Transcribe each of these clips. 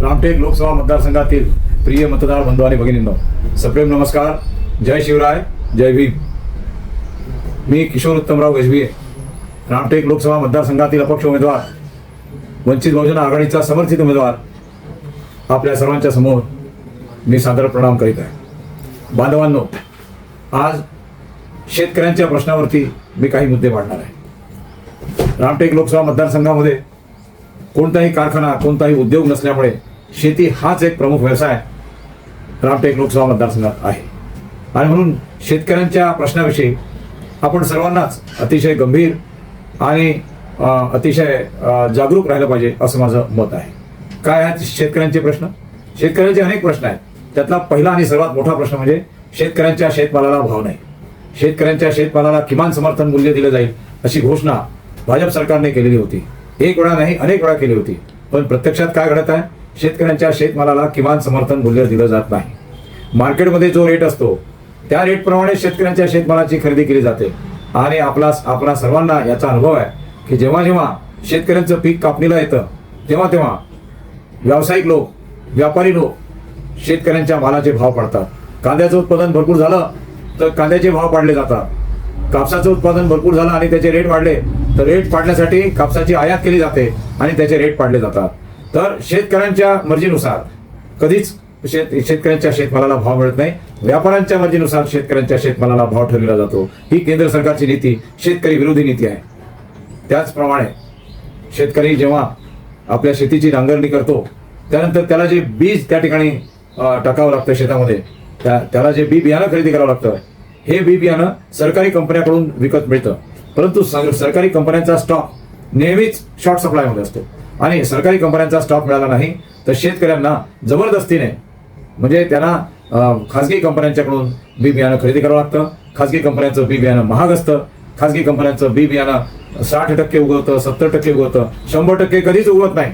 रामटेक लोकसभा मतदारसंघातील प्रिय मतदार बंधू आणि भगिनींनो सप्रेम नमस्कार. जय शिवराय जय भीम. मी किशोर उत्तमराव गजबिये रामटेक लोकसभा मतदारसंघातील अपक्ष उमेदवार वंचित बहुजन आघाडीचा समर्थित उमेदवार आपल्या सर्वांच्या समोर मी सादर प्रणाम करीत आहे. बांधवांनो आज शेतकऱ्यांच्या प्रश्नावरती मी काही मुद्दे मांडणार आहे. रामटेक लोकसभा मतदारसंघामध्ये कोणताही कारखाना कोणताही उद्योग नसल्यामुळे शेती हाच एक प्रमुख व्यवसाय रामटेक लोकसभा मतदारसंघात आहे. आणि म्हणून शेतकऱ्यांच्या प्रश्नाविषयी आपण सर्वांनाच अतिशय गंभीर आणि अतिशय जागरूक राहिलं पाहिजे असं माझं मत आहे. काय आहेत शेतकऱ्यांचे प्रश्न? शेतकऱ्यांचे अनेक प्रश्न आहेत. त्यातला पहिला आणि सर्वात मोठा प्रश्न म्हणजे शेतकऱ्यांच्या शेतमालाला भाव नाही. शेतकऱ्यांच्या शेतमालाला किमान समर्थन मूल्य दिलं जाईल अशी घोषणा भाजप सरकारने केलेली होती. एक वेळा नाही अनेक वेळा केली होती. पण प्रत्यक्षात काय घडत आहे? शेतकऱ्यांच्या शेतमालाला किमान समर्थन मूल्य दिलं जात नाही. मार्केटमध्ये जो रेट असतो त्या रेटप्रमाणे शेतकऱ्यांच्या शेतमालाची खरेदी केली जाते. आणि आपला आपला सर्वांना याचा अनुभव आहे की जेव्हा जेव्हा शेतकऱ्यांचं पीक कापणीला येतं तेव्हा तेव्हा व्यावसायिक लोक व्यापारी लोक शेतकऱ्यांच्या मालाचे भाव पाडतात. कांद्याचं उत्पादन भरपूर झालं तर कांद्याचे भाव पाडले जातात. कापसाचं उत्पादन भरपूर झालं आणि त्याचे रेट वाढले तर रेट पाडण्यासाठी कापसाची आयात केली जाते आणि त्याचे रेट पाडले जातात. तर शेतकऱ्यांच्या मर्जीनुसार कधीच शेत शेतकऱ्यांच्या शेतमालाला भाव मिळत नाही. व्यापाऱ्यांच्या मर्जीनुसार शेतकऱ्यांच्या शेतमालाला भाव ठरविला जातो. ही केंद्र सरकारची नीती शेतकरी विरोधी नीती आहे. त्याचप्रमाणे शेतकरी जेव्हा आपल्या शेतीची नांगरणी करतो त्यानंतर त्याला जे बीज त्या ठिकाणी टाकावं लागतं शेतामध्ये त्या त्याला जे बी बियाणं खरेदी करावं लागतं हे बी बियाणं सरकारी कंपन्याकडून विकत मिळतं. परंतु सरकारी कंपन्यांचा स्टॉक नेहमीच शॉर्ट सप्लायमध्ये असतो. आणि सरकारी कंपन्यांचा स्टॉक मिळाला नाही तर शेतकऱ्यांना जबरदस्तीने म्हणजे त्यांना खाजगी कंपन्यांच्याकडून बी बियाणं खरेदी करावं लागतं. खाजगी कंपन्यांचं बी बियाणं महाग असतं. खाजगी कंपन्यांचं बी बियाणं साठ टक्के उगवतं सत्तर टक्के उगवतं शंभर टक्के कधीच उगवत नाही.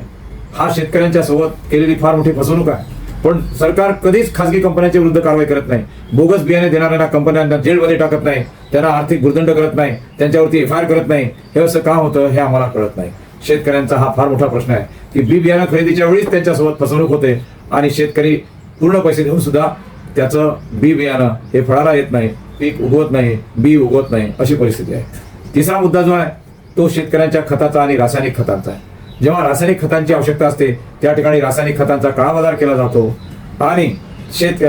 हा शेतकऱ्यांच्या सोबत केलेली फार मोठी फसवणूक आहे. पण सरकार कधीच खाजगी कंपन्यांच्या विरुद्ध कारवाई करत नाही. बोगस बियाणे देणाऱ्या कंपन्यांना जेलमध्ये टाकत नाही. त्यांना आर्थिक भुर्दंड करत नाही. त्यांच्यावरती एफ आय आर करत नाही. हे असं का होतं हे आम्हाला कळत नाही. शेतकऱ्यांचा हा फार मोठा प्रश्न आहे की बी बियाणं खरेदीच्या वेळीच त्यांच्यासोबत फसवणूक होते आणि शेतकरी पूर्ण पैसे देऊन सुद्धा त्याचं बी बियाणं हे फळाला येत नाही पीक उगवत नाही बी उगवत नाही अशी परिस्थिती आहे. तिसरा मुद्दा जो आहे तो शेतकऱ्यांच्या खताचा आणि रासायनिक खतांचा आहे. जेव्हा रासायनिक खतांची आवश्यकता असते त्या ठिकाणी रासायनिक खतांचा काळा बाजार केला जातो. आणि शेत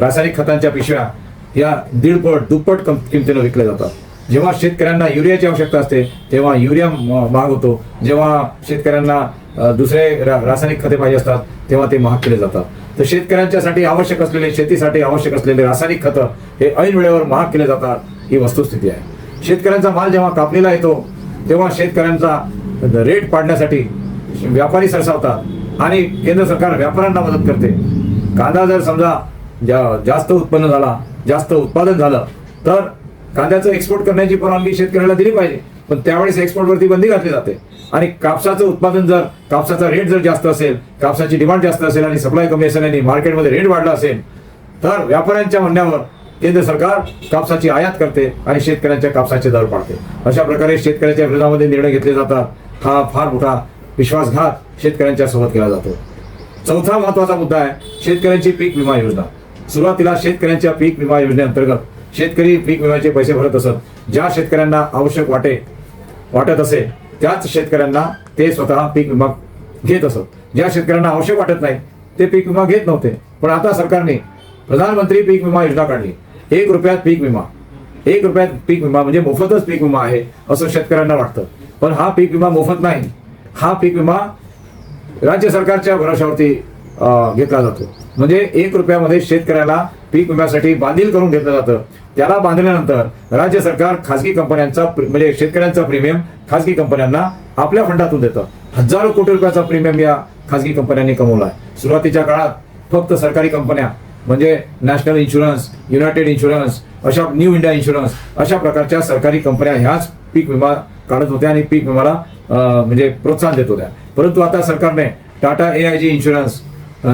रासायनिक खतांच्या पिशव्या या दीडपट दुप्पट कम- किमतीनं विकल्या जातात. जेव्हा शेतकऱ्यांना युरियाची आवश्यकता असते तेव्हा युरिया म- महाग होतो. जेव्हा शेतकऱ्यांना दुसरे रा- रासायनिक खते पाहिजे असतात तेव्हा ते महाग केले जातात. तर शेतकऱ्यांच्यासाठी आवश्यक असलेले शेतीसाठी आवश्यक असलेले रासायनिक खतं हे ऐन वेळेवर महाग केले जातात ही वस्तुस्थिती आहे. शेतकऱ्यांचा माल जेव्हा कापणीला येतो तेव्हा शेतकऱ्यांचा रेट पाडण्यासाठी व्यापारी सरसावतात आणि केंद्र सरकार व्यापाऱ्यांना मदत करते. कांदा जर समजा जा- जास्त उत्पन्न झाला जास्त उत्पादन झालं तर कांद्याचं एक्सपोर्ट करण्याची परवानगी शेतकऱ्याला दिली पाहिजे. पण त्यावेळेस एक्सपोर्टवरती बंदी घातली जाते. आणि कापसाचं उत्पादन जर कापसाचा रेट जर जास्त असेल कापसाची डिमांड जास्त असेल आणि सप्लाय कमी असेल आणि मार्केटमध्ये रेट वाढला असेल तर व्यापाऱ्यांच्या म्हणण्यावर केंद्र सरकार कापसाची आयात करते आणि शेतकऱ्यांच्या कापसाचे दर पाडते. अशा प्रकारे शेतकऱ्याच्या विरोधामध्ये निर्णय घेतले जातात. हा फार मोठा विश्वासघात शेतकऱ्यांच्या सोबत केला जातो. चौथा महत्त्वाचा मुद्दा आहे शेतकऱ्यांची पीक विमा योजना. सुरुवातीला शेतकऱ्यांच्या पीक विमा योजनेअंतर्गत शेतकरी पीक विम्याचे पैसे भरत असत ज्या शेतकऱ्यांना आवश्यक वाटे वाटत असेल त्याच शेतकऱ्यांना ते स्वतः पीक विमा घेत असत. ज्या शेतकऱ्यांना आवश्यक वाटत नाही ते पीक विमा घेत नव्हते. पण आता सरकारने प्रधानमंत्री पीक विमा योजना काढली. एक रुपयात पीक विमा. एक रुपयात पीक विमा म्हणजे मोफतच पीक विमा आहे असं शेतकऱ्यांना वाटतं. पण हा पीक विमा मोफत नाही. हा पीक विमा राज्य सरकारच्या भरोशावरती घेतला जातो. म्हणजे एक रुपयामध्ये शेतकऱ्याला पीक विम्यासाठी बांधील करून घेतलं जातं. त्याला बांधल्यानंतर राज्य सरकार खासगी कंपन्यांचा म्हणजे शेतकऱ्यांचा प्रीमियम खासगी कंपन्यांना आपल्या फंडातून देतं. हजारो कोटी रुपयाचा प्रीमियम या खासगी कंपन्यांनी कमवला आहे सुरुवातीच्या काळात फक्त सरकारी कंपन्या म्हणजे नॅशनल इन्शुरन्स युनायटेड इन्शुरन्स अशा न्यू इंडिया इन्शुरन्स अशा प्रकारच्या सरकारी कंपन्या ह्याच पीक विमा काढत होत्या आणि पीक विमाला म्हणजे प्रोत्साहन देत होत्या. परंतु आता सरकारने Tata A I G Insurance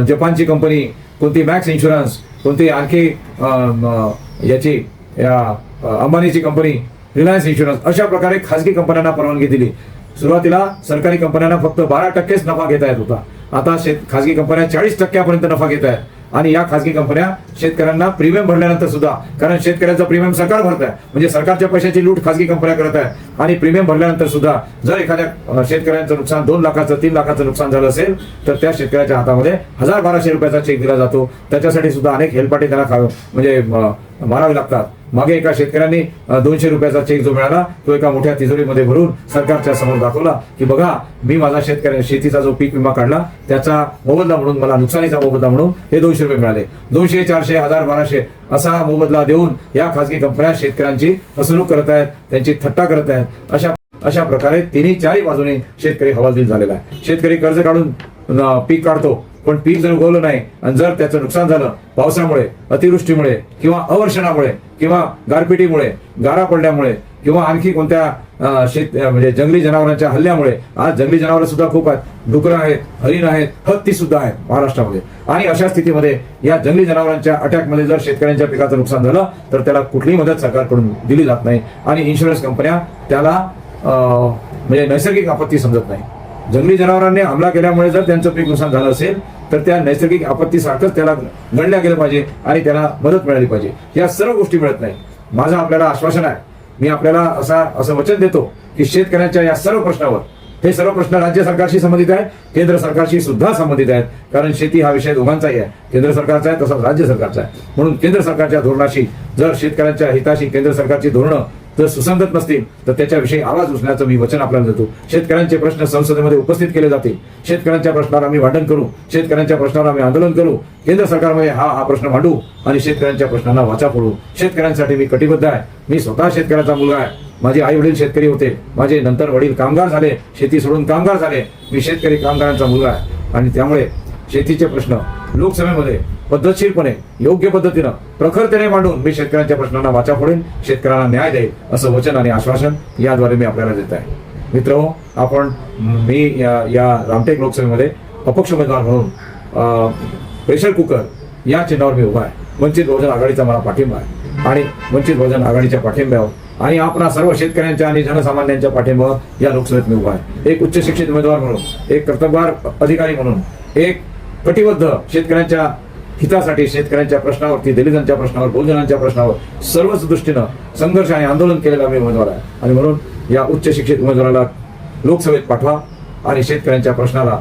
जपानची कंपनी कोणती मॅक्स इन्शुरन्स कोणती आणखी याची या अंबानीची कंपनी रिलायन्स इन्शुरन्स अशा प्रकारे खासगी कंपन्यांना परवानगी दिली. सुरुवातीला सरकारी कंपन्यांना फक्त बारा टक्केच नफा घेता येत होता. आता शेत खासगी कंपन्या चाळीस टक्क्यापर्यंत नफा घेत आहेत आणि या खासगी कंपन्या शेतकऱ्यांना प्रीमियम भरल्यानंतर सुद्धा कारण शेतकऱ्याचं प्रीमियम सरकार भरत आहे म्हणजे सरकारच्या पैशाची लूट खासगी कंपन्या करत आहे आणि प्रीमियम भरल्यानंतर सुद्धा जर एखाद्या शेतकऱ्यांचं नुकसान दोन लाखाचं तीन लाखाचं नुकसान झालं असेल तर त्या शेतकऱ्याच्या हातामध्ये हजार बाराशे रुपयाचा चेक दिला जातो. त्याच्यासाठी सुद्धा अनेक हेलपाटे त्याला म्हणजे मारावे लागतात. मागे एका शेतकऱ्यांनी दोनशे रुपयाचा चेक जो मिळाला तो एका मोठ्या तिजोरीमध्ये भरून सरकारच्या समोर दाखवला की बघा मी माझा शेतकऱ्या शेतीचा जो पीक विमा काढला त्याचा मोबदला म्हणून मला नुकसानीचा मोबदला म्हणून हे दोनशे रुपये मिळाले. दोनशे चारशे हजार बाराशे असा मोबदला देऊन या खासगी कंपन्या शेतकऱ्यांची फसवणूक करत आहेत त्यांची थट्टा करत आहेत अशा अशा प्रकारे तिन्ही चारही बाजूने शेतकरी हवालदिल झालेला आहे. शेतकरी कर्ज काढून पीक काढतो पण पीक जर उगवलं नाही आणि जर त्याचं नुकसान झालं पावसामुळे अतिवृष्टीमुळे किंवा अवर्षणामुळे किंवा गारपिटीमुळे गारा पडल्यामुळे किंवा आणखी कोणत्या शेत म्हणजे जंगली जनावरांच्या हल्ल्यामुळे आज जंगली जनावर सुद्धा खूप आहेत डुकरं आहेत हरिण आहेत हत्ती सुद्धा आहेत महाराष्ट्रामध्ये. आणि अशा स्थितीमध्ये या जंगली जनावरांच्या अटॅकमध्ये जर शेतकऱ्यांच्या पिकाचं नुकसान झालं तर त्याला कुठलीही मदत सरकारकडून दिली जात नाही. आणि इन्शुरन्स कंपन्या त्याला म्हणजे नैसर्गिक आपत्ती समजत नाही. जंगली जनावरांनी हमला केल्यामुळे जर त्यांचं पीक नुकसान झालं असेल तर त्या नैसर्गिक आपत्तीसारखंच त्याला गणल्या गेलं पाहिजे आणि त्याला मदत मिळाली पाहिजे. या सर्व गोष्टी मिळत नाही माझं आपल्याला आश्वासन आहे. मी आपल्याला असा असं वचन देतो की शेतकऱ्यांच्या या सर्व प्रश्नावर हे सर्व प्रश्न राज्य सरकारशी संबंधित आहे केंद्र सरकारशी सुद्धा संबंधित आहेत कारण शेती हा विषय दोघांचाही आहे. केंद्र सरकारचा आहे तसंच राज्य सरकारचा आहे. म्हणून केंद्र सरकारच्या धोरणाशी जर शेतकऱ्यांच्या हिताशी केंद्र सरकारची धोरणं जर सुसंगत नसतील तर त्याच्याविषयी आवाज उचलण्याचं मी वचन आपल्याला देतो. शेतकऱ्यांचे प्रश्न संसदेमध्ये उपस्थित केले जातील. शेतकऱ्यांच्या प्रश्नावर आम्ही वाटण करू. शेतकऱ्यांच्या प्रश्नावर आम्ही आंदोलन करू. केंद्र सरकारमध्ये हा हा प्रश्न मांडू आणि शेतकऱ्यांच्या प्रश्नांना वाचा फोडू. शेतकऱ्यांसाठी मी कटिबद्ध आहे. मी स्वतः शेतकऱ्याचा मुलगा आहे. माझे आई वडील शेतकरी होते. माझे नंतर वडील कामगार झाले. शेती सोडून कामगार झाले. मी शेतकरी कामगारांचा मुलगा आहे. आणि त्यामुळे शेतीचे प्रश्न लोकसभेमध्ये पद्धतशीरपणे योग्य पद्धतीनं प्रखरतेने मांडून मी शेतकऱ्यांच्या प्रश्नांना वाचा फोडेन शेतकऱ्यांना न्याय देईल असं वचन आणि आश्वासन याद्वारे मी आपल्याला देत आहे. मित्र आपण मी या या रामटेक लोकसभेमध्ये अपक्ष उमेदवार म्हणून प्रेशर कुकर या चिन्हावर मी उभा आहे. वंचित बहुजन आघाडीचा मला पाठिंबा आहे. आणि वंचित बहुजन आघाडीच्या पाठिंब्यावर आणि आपणा सर्व शेतकऱ्यांच्या आणि जनसामान्यांच्या पाठिंब्यावर या लोकसभेत मी उभा आहे. एक उच्च शिक्षित उमेदवार म्हणून एक कर्तबगार अधिकारी म्हणून एक कटिबद्ध शेतकऱ्यांच्या हितासाठी शेतकऱ्यांच्या प्रश्नावरती दलितांच्या प्रश्नावर बहुजनांच्या प्रश्नावर सर्वच दृष्टीनं संघर्ष आणि आंदोलन केलेला मी उमेदवार आहे. आणि म्हणून या उच्च शिक्षित उमेदवाराला लोकसभेत पाठवा आणि शेतकऱ्यांच्या प्रश्नाला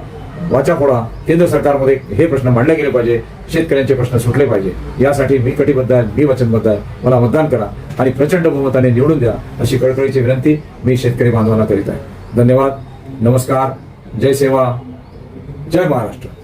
वाचा फोडा. केंद्र सरकारमध्ये हे प्रश्न मांडले गेले पाहिजे शेतकऱ्यांचे प्रश्न सुटले पाहिजे. यासाठी मी कटिबद्ध आहे मी वचनबद्ध आहे. मला मतदान करा आणि प्रचंड बहुमताने निवडून द्या अशी कळकळीची विनंती मी शेतकरी बांधवांना करीत आहे. धन्यवाद. नमस्कार. जय सेवा. जय महाराष्ट्र.